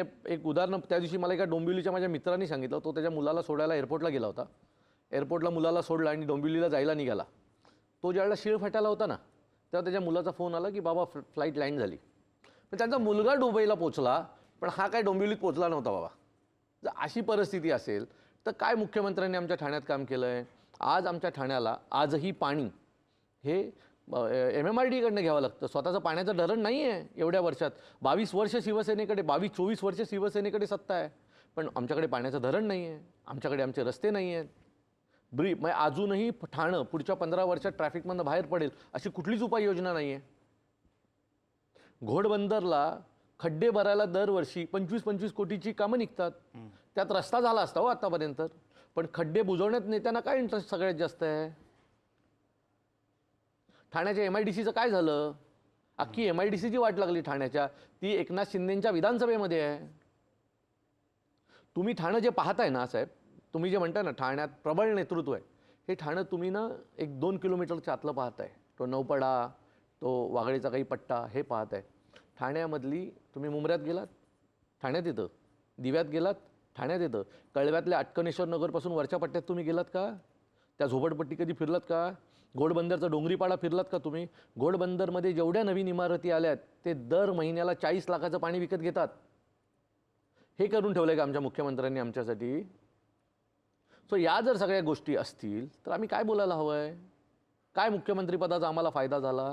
एक उदाहरण त्या दिवशी मला एका डोंबिवलीच्या माझ्या मित्रांनी सांगितलं तो त्याच्या मुलाला सोडायला एअरपोर्टला गेला होता. एअरपोर्टला मुलाला सोडला आणि डोंबिवलीला जायला निघाला. तो ज्यावेळेला शिळ फाटायला होता ना तेव्हा त्याच्या मुलाचा फोन आला की बाबा फ्लाईट लँड झाली. पण त्यांचा मुलगा दुबईला पोचला पण हा काय डोंबिवलीत पोचला नव्हता बाबा. जर अशी परिस्थिती असेल तर काय मुख्यमंत्र्यांनी आमच्या ठाण्यात काम केलं आहे आज आमच्या ठाण्याला आजही पाणी हे एम एम आर डीकडनं घ्यावं लागतं. स्वतःचं पाण्याचं धरण नाही आहे एवढ्या वर्षात. बावीस वर्ष शिवसेनेकडे बावीस चोवीस वर्ष शिवसेनेकडे सत्ता आहे. पण आमच्याकडे पाण्याचं धरण नाही आहे आमच्याकडे आमचे रस्ते नाही आहेत ब्री म्हणजे अजूनही ठाणं पुढच्या पंधरा वर्षात ट्रॅफिकमधनं बाहेर पडेल अशी कुठलीच उपाययोजना नाही आहे घोडबंदरला खड्डे भरायला दरवर्षी पंचवीस पंचवीस कोटीची कामं निघतात. त्यात रस्ता झाला असता हो आतापर्यंत. पण खड्डे बुजवण्यात नेत्यांना काय इंटरेस्ट सगळ्यात जास्त आहे? ठाण्याच्या एम आय डी सीचं काय झालं? अख्खी एम आय डी सीची वाट लागली ठाण्याच्या ती एकनाथ शिंदेंच्या विधानसभेमध्ये आहे. तुम्ही ठाणं जे पाहताय ना साहेब तुम्ही जे म्हणताय ना ठाण्यात प्रबळ नेतृत्व आहे हे ठाणं तुम्ही ना एक दोन किलोमीटरच्या आतलं पाहताय. तो नौपडा तो वाघळीचा काही पट्टा हे पाहताय. ठाण्यामधली तुम्ही मुंबऱ्यात गेलात ठाण्यात येतं. दिव्यात गेलात ठाण्यात येतं. कळव्यातल्या अटकणेश्वर नगरपासून वरच्या पट्ट्यात तुम्ही गेलात का? त्या झोपडपट्टी कधी फिरलात का? घोडबंदरचा डोंगरीपाडा फिरलात का तुम्ही? घोडबंदरमध्ये जेवढ्या नवीन इमारती आल्यात ते दर महिन्याला चाळीस लाखाचं पाणी विकत घेतात. हे करून ठेवलं आहे का आमच्या मुख्यमंत्र्यांनी आमच्यासाठी? सो या जर सगळ्या गोष्टी असतील तर आम्ही काय बोलायला हवं आहे काय मुख्यमंत्रीपदाचा आम्हाला फायदा झाला?